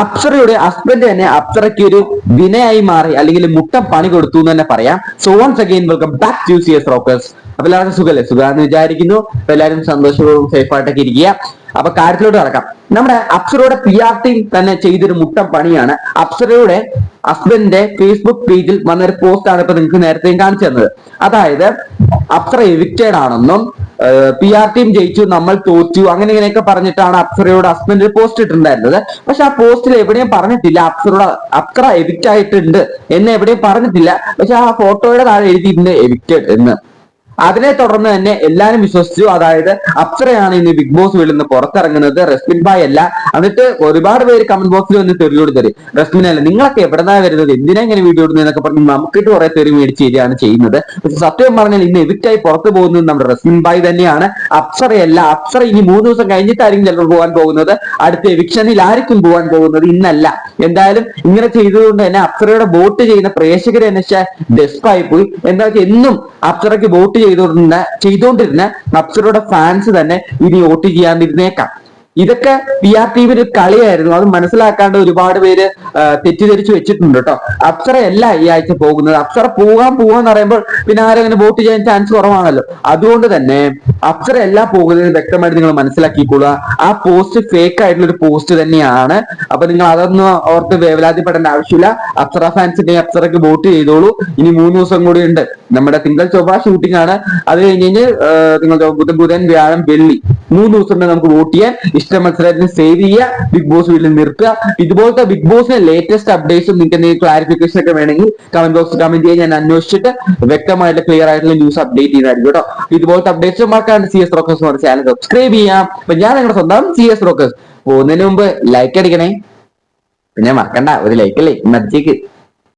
അപ്സറയുടെ husband തന്നെ അപ്സറയ്ക്ക് ഒരു വിനയായി മാറി അല്ലെങ്കിൽ മുട്ട പണി കൊടുത്തു എന്ന് തന്നെ പറയാം. So once again welcome back to C S Rockers അപ്പൊ എല്ലാവർക്കും സുഖല്ലേ? സുഖാന്ന് വിചാരിക്കുന്നു. അപ്പൊ എല്ലാവരും സന്തോഷവും സേഫ് ആയിട്ടൊക്കെ ഇരിക്കുക. അപ്പൊ കാര്യത്തിലോട്ട് നടക്കാം നമ്മുടെ അപ്സറയുടെ പി ആർ ടി തന്നെ ചെയ്തൊരു മുട്ടം പണിയാണ്. അപ്സറയുടെ ഹസ്ബൻഡിന്റെ ഫേസ്ബുക്ക് പേജിൽ വന്നൊരു പോസ്റ്റ് ആണ് ഇപ്പൊ നിങ്ങൾക്ക് നേരത്തെ കാണിച്ചു തന്നത്. അതായത് അപ്സറ എവിക്റ്റഡ് ആണെന്നും പി ആർ ടീം ജയിച്ചു നമ്മൾ തോറ്റു അങ്ങനെ ഇങ്ങനെയൊക്കെ പറഞ്ഞിട്ടാണ് അപ്സറയോട് ഹസ്ബൻഡ് പോസ്റ്റ് ഇട്ടിട്ടുണ്ടായിരുന്നത്. പക്ഷെ ആ പോസ്റ്റിൽ എവിടെയും പറഞ്ഞിട്ടില്ല അപ്സറോട് അക്ര എവിക്റ്റ് ആയിട്ടുണ്ട് എന്ന് എവിടെയും പറഞ്ഞിട്ടില്ല. പക്ഷെ ആ ഫോട്ടോയുടെ താഴെ എഴുതിയിട്ടുണ്ട് എവിക്റ്റഡ് എന്ന്. അതിനെ തുടർന്ന് തന്നെ എല്ലാരും വിശ്വസിച്ചു. അതായത് അപ്സരയാണ് ഇനി ബിഗ് ബോസ് വീട്ടിൽ നിന്ന് പുറത്തിറങ്ങുന്നത്. റെസ്മിൻ ബായ് അല്ല. എന്നിട്ട് ഒരുപാട് പേര് കമന്റ് ബോക്സിൽ വന്ന് തെറിയോട് തരും റെസ്മിൻ അല്ല. നിങ്ങളൊക്കെ എവിടെന്നാ വരുന്നത്? എന്തിനാ ഇങ്ങനെ വീഡിയോ ഇടുന്നത് എന്നൊക്കെ പറഞ്ഞ് നമുക്കിട്ട് കുറെ തെറി മേടിച്ച് തരികയാണ് ചെയ്യുന്നത്. പക്ഷെ സത്യം പറഞ്ഞാൽ ഇന്ന് എവിറ്റായി പുറത്തു പോകുന്നത് നമ്മുടെ റെസ്മിൻ ബായ് തന്നെയാണ്. അപ്സറയല്ല അപ്സറ ഇനി മൂന്ന് ദിവസം കഴിഞ്ഞിട്ടായിരിക്കും ചിലപ്പോൾ പോകാൻ പോകുന്നത്. അടുത്ത എവിക്ഷനിൽ ആർക്കും പോകാൻ പോകുന്നത് ഇന്നല്ല. എന്തായാലും ഇങ്ങനെ ചെയ്തതുകൊണ്ട് തന്നെ അപ്സറയുടെ വോട്ട് ചെയ്യുന്ന പ്രേക്ഷകർ തന്നെ ഡെസ്പായി പോയി. എന്താ വെച്ചാൽ എന്നും അപ്സറയ്ക്ക് വോട്ട് ചെയ്തുകൊണ്ടിരുന്ന ചെയ്തുകൊണ്ടിരുന്ന നബ്സറുടെ ഫാൻസ് തന്നെ ഇനി വോട്ട് ചെയ്യാണ്ടിരുന്നേക്കാം ഇതൊക്കെ പി ആർ ടി ഒരു കളിയായിരുന്നു. അത് മനസ്സിലാക്കാണ്ട് ഒരുപാട് പേര് തെറ്റിദ്ധരിച്ചു വെച്ചിട്ടുണ്ട് കേട്ടോ അപ്സറയല്ല ഈ ആഴ്ച പോകുന്നത്. അപ്സറ പോകാൻ പോകാന്ന് പറയുമ്പോൾ പിന്നെ ആരെങ്കിലും വോട്ട് ചെയ്യാൻ ചാൻസ് കുറവാണല്ലോ. അതുകൊണ്ട് തന്നെ അപ്സറയല്ല പോകുന്നത് വ്യക്തമായിട്ട് നിങ്ങൾ മനസ്സിലാക്കിക്കൊള്ളുക ആ പോസ്റ്റ് ഫേക്ക് ആയിട്ടുള്ള ഒരു പോസ്റ്റ് തന്നെയാണ്. അപ്പൊ നിങ്ങൾ അതൊന്നും ഓർത്ത് വേവലാതിപ്പെടേണ്ട ആവശ്യമില്ല. അപ്സറ ഫാൻസിന്റെ അപ്സറയ്ക്ക് വോട്ട് ചെയ്തോളൂ. ഇനി മൂന്ന് ദിവസം കൂടി ഉണ്ട്. നമ്മുടെ തിങ്കൾ ചൊവ്വ ഷൂട്ടിംഗ് ആണ്. അത് കഴിഞ്ഞ് നിങ്ങൾ ബുധൻ വ്യാഴം വെള്ളി. മൂന്ന് ദിവസം നമുക്ക് വോട്ട് ചെയ്യാൻ. ഇഷ്ട മത്സരത്തിന് സേവ് ചെയ്യുക. ബിഗ് ബോസ് വീട്ടിൽ നിർത്തുക. ഇതുപോലത്തെ ബിഗ് ബോസിന്റെ ലേറ്റസ്റ്റ് അപ്ഡേറ്റ്സും നിങ്ങൾക്ക് എന്തെങ്കിലും ക്ലാരിഫിക്കേഷൻ ഒക്കെ വേണമെങ്കിൽ കമന്റ് ബോക്സ് കമന്റ് ചെയ്യാൻ ഞാൻ അന്വേഷിച്ചിട്ട് വ്യക്തമായിട്ട് ക്ലിയർ ആയിട്ടുള്ള ന്യൂസ് അപ്ഡേറ്റ് ചെയ്യുന്നതായിരിക്കും കേട്ടോ. ഇതുപോലത്തെ അപ്ഡേറ്റ്സ് മറക്കാണ്ട് സി എസ് റോക്കേഴ്സ് പറഞ്ഞ ചാനൽ സബ്സ്ക്രൈബ് ചെയ്യാം. അപ്പൊ ഞാൻ നിങ്ങളുടെ സ്വന്തം സി എസ് റോക്കേഴ്സ് പോകുന്നതിന് മുമ്പ് ലൈക്ക് അടിക്കണേ. പിന്നെ മറക്കണ്ട. ഒരു ലൈക്ക് അല്ലേ? മരിച്ചേക്ക്